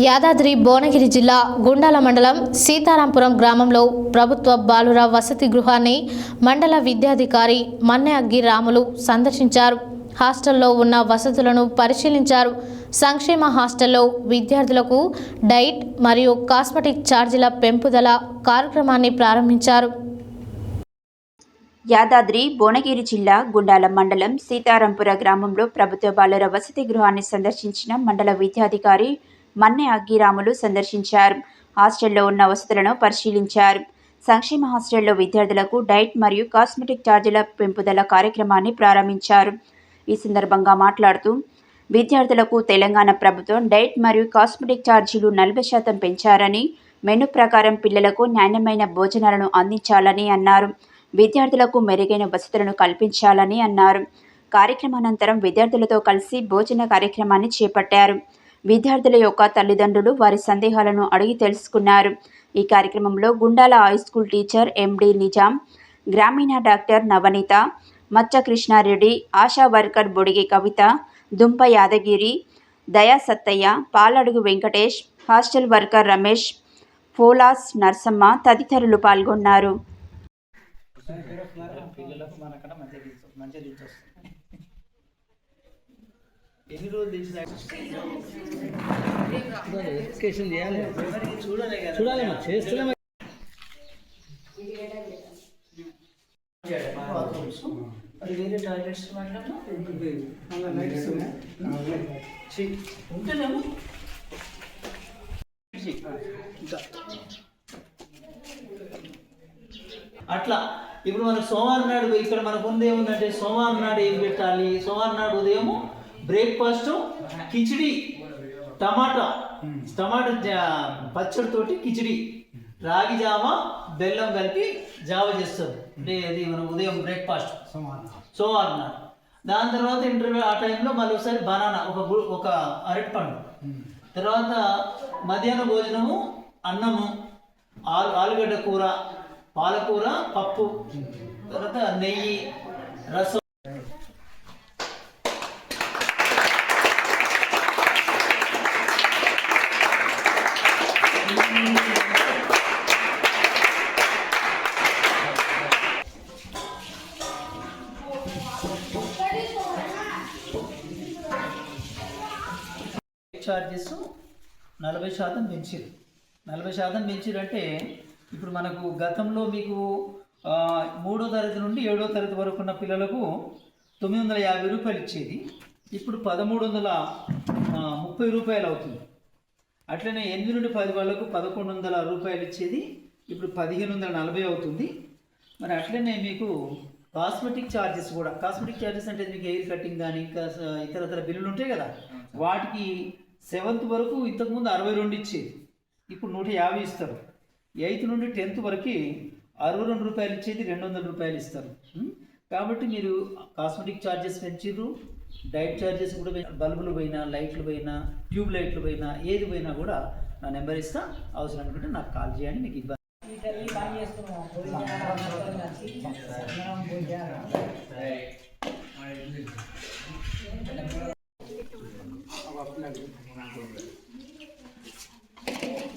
యాదాద్రి భువనగిరి జిల్లా గుండాల మండలం సీతారాంపురం గ్రామంలో ప్రభుత్వ బాలుర వసతి గృహాన్ని మండల విద్యాధికారి మన్నె అగ్గి రాములు సందర్శించారు. హాస్టల్లో ఉన్న వసతులను పరిశీలించారు. సంక్షేమ హాస్టల్లో విద్యార్థులకు డైట్ మరియు కాస్మెటిక్ ఛార్జీల పెంపుదల కార్యక్రమాన్ని ప్రారంభించారు. యాదాద్రి భువనగిరి జిల్లా గుండాల మండలం సీతారాంపుర గ్రామంలో ప్రభుత్వ బాలుర వసతి గృహాన్ని సందర్శించిన మండల విద్యాధికారి మన్నె అగ్గిరాములు సందర్శించారు. హాస్టల్లో ఉన్న వసతులను పరిశీలించారు. సంక్షేమ హాస్టల్లో విద్యార్థులకు డైట్ మరియు కాస్మెటిక్ ఛార్జీల పెంపుదల కార్యక్రమాన్ని ప్రారంభించారు. ఈ సందర్భంగా మాట్లాడుతూ విద్యార్థులకు తెలంగాణ ప్రభుత్వం డైట్ మరియు కాస్మెటిక్ ఛార్జీలు నలభై శాతం పెంచారని మెను ప్రకారం పిల్లలకు నాణ్యమైన భోజనాలను అందించాలని అన్నారు. విద్యార్థులకు మెరుగైన వసతులను కల్పించాలని అన్నారు. కార్యక్రమానంతరం విద్యార్థులతో కలిసి భోజన కార్యక్రమాన్ని చేపట్టారు. విద్యార్థుల యొక్క తల్లిదండ్రులు వారి సందేహాలను అడిగి తెలుసుకున్నారు. ఈ కార్యక్రమంలో Gundala high school teacher MD Nizam గ్రామీణ doctor Navaneetha Maccha Krishna Reddy ASHA worker Bodigi Kavitha Dumpa Yadagiri Daya Sattaiah Paladugu Venkatesh hostel worker Ramesh ఫోలాస్ Narsamma తదితరులు పాల్గొన్నారు. ఎన్ని రోజులు తీసిన ఎడ్యుకేషన్ చేయాలి. చూడాలి మరి వేరే టాయిలెట్స్ ఉంటేనేమో. అట్లా ఇప్పుడు మనకు సోమవారం నాడు ఇక్కడ మనకు ఉంది ఏముందంటే సోమవారం నాడు ఏం పెట్టాలి? సోమవారం నాడు ఉదయం బ్రేక్ఫాస్ట్ కిచిడి టమాటా. టమాటా జా- పచ్చడితోటి కిచిడి. రాగి జావ బెల్లం కలిపి జావ చేస్తారు. అంటే అది మనం ఉదయం బ్రేక్ఫాస్ట్. సోమవారం. నాడు. దాని తర్వాత ఇంటర్వ్యూ ఆ టైంలో మళ్ళీ ఒకసారి బనానా ఒక ఒక అరటిపండు. తర్వాత మధ్యాహ్న భోజనము అన్నము ఆలు ఆలుగడ్డ కూర పాలకూర పప్పు. తర్వాత నెయ్యి రసం. ఛార్జెస్ నలభై శాతం పెంచారు నలభై శాతం పెంచారంటే ఇప్పుడు మనకు గతంలో మీకు మూడో తరగతి నుండి ఏడో తరగతి వరకు ఉన్న పిల్లలకు తొమ్మిది వందల యాభై రూపాయలు ఇచ్చేది. ఇప్పుడు పదమూడు వందల ముప్పై రూపాయలు అవుతుంది. అట్లనే ఎనిమిది నుండి పది వాళ్ళకు పదకొండు వందల రూపాయలు ఇచ్చేది. ఇప్పుడు పదిహేను వందల నలభై అవుతుంది. మరి అట్లనే మీకు కాస్మెటిక్ ఛార్జెస్ కూడా కాస్మెటిక్ ఛార్జెస్ అంటే మీకు హెయిర్ కటింగ్ కానీ ఇంకా ఇతర ఇతర బిల్లులు ఉంటాయి కదా. వాటికి సెవెంత్ వరకు ఇంతకుముందు అరవై రెండు ఇచ్చేది. ఇప్పుడు నూట యాభై ఇస్తారు. ఎయిత్ నుండి టెన్త్ వరకు అరవై రెండు రూపాయలు ఇచ్చేది రెండు వందల రూపాయలు ఇస్తారు. కాబట్టి మీరు కాస్మెటిక్ ఛార్జెస్ పెంచిర్రు డైట్ ఛార్జెస్ కూడా బల్బులు పోయినా లైట్లు పోయినా ట్యూబ్ లైట్లు పోయినా ఏది పోయినా కూడా నా నెంబర్ ఇస్తా అవసరం అనుకుంటే నాకు కాల్ చేయండి మీకు ఇబ్బంది